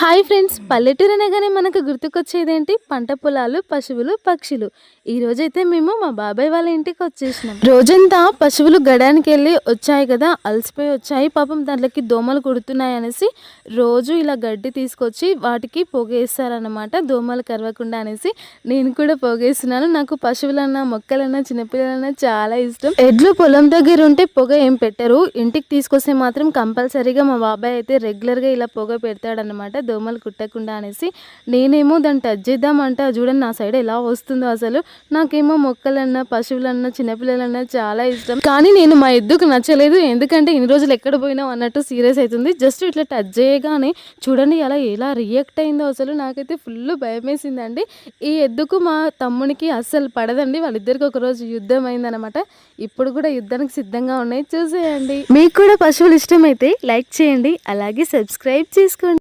Hi friends పల్లెటూరు అనగానే మనకు గుర్తుకొచ్చేదేంటి? పంట పొలాలు పశువులు పక్షులు. ఈ రోజైతే మేము మా బాబాయ్ వాళ్ళ ఇంటికి వచ్చేసినాం. రోజంతా పశువులు గడానికి వెళ్ళి వచ్చాయి కదా అలసిపోయి వచ్చాయి. పాపం దాంట్లోకి దోమలు కుడుతున్నాయి అనేసి రోజు ఇలా గడ్డి తీసుకొచ్చి వాటికి పొగేస్తారనమాట దోమలు కరవకుండా అనేసి నేను కూడా పొగేస్తున్నాను. నాకు పశువులన్నా మొక్కలన్నా చిన్నపిల్లలన్నా చాలా ఇష్టం. ఎడ్లు పొలం దగ్గర ఉంటే పొగ ఏం పెట్టరు. ఇంటికి తీసుకొస్తే మాత్రం కంపల్సరీగా మా బాబాయ్ అయితే రెగ్యులర్గా ఇలా పొగ పెడతాడనమాట దోమలు కుట్టకుండా అనేసి నేనేమో దాన్ని టచ్ చేద్దామంటే అది చూడండి నా సైడ్ ఎలా వస్తుందో అసలు. నాకేమో మొక్కలన్నా పశువులన్నా చిన్నపిల్లలన్నా చాలా ఇష్టం. కానీ నేను మా ఎద్దుకు నచ్చలేదు. ఎందుకంటే ఇన్ని రోజులు ఎక్కడ పోయినావు అన్నట్టు సీరియస్ అవుతుంది. జస్ట్ ఇట్లా టచ్ చేయగానే చూడండి అలా ఎలా రియాక్ట్ అయిందో అసలు నాకైతే ఫుల్ భయం వేసిందండి ఈ ఎద్దుకు మా తమ్మునికి అస్సలు పడదండి. వాళ్ళిద్దరికి ఒకరోజు యుద్ధం అయిందనమాట ఇప్పుడు కూడా యుద్ధానికి సిద్ధంగా ఉన్నాయి. చూసేయండి. మీకు కూడా పశువులు ఇష్టమైతే లైక్ చేయండి. అలాగే సబ్స్క్రైబ్ చేసుకోండి.